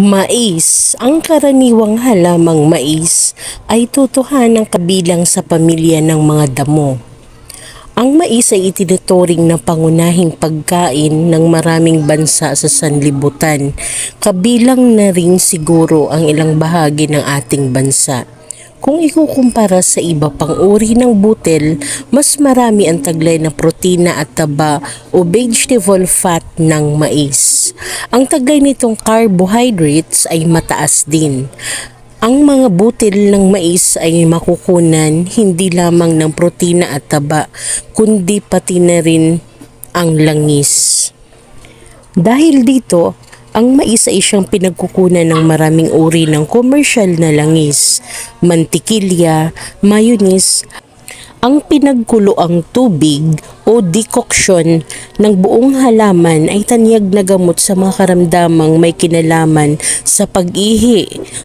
Mais. Ang karaniwang halamang mais ay tutuhanang kabilang sa pamilya ng mga damo. Ang mais ay itinuturing na pangunahing pagkain ng maraming bansa sa sanlibutan. Kabilang na rin siguro ang ilang bahagi ng ating bansa. Kung ikukumpara sa iba pang uri ng butil, mas marami ang taglay na protina at taba o vegetable fat ng mais. Ang taglay nitong carbohydrates ay mataas din. Ang mga butil ng mais ay makukunan hindi lamang ng protina at taba, kundi pati na rin ang langis. Dahil dito, ang mais ay siyang pinagkukunan ng maraming uri ng komersyal na langis, mantikilya, mayonnaise, ang pinagkuloang tubig o decoction ng buong halaman ay tanyag na gamot sa mga karamdamang may kinalaman sa pag-ihi,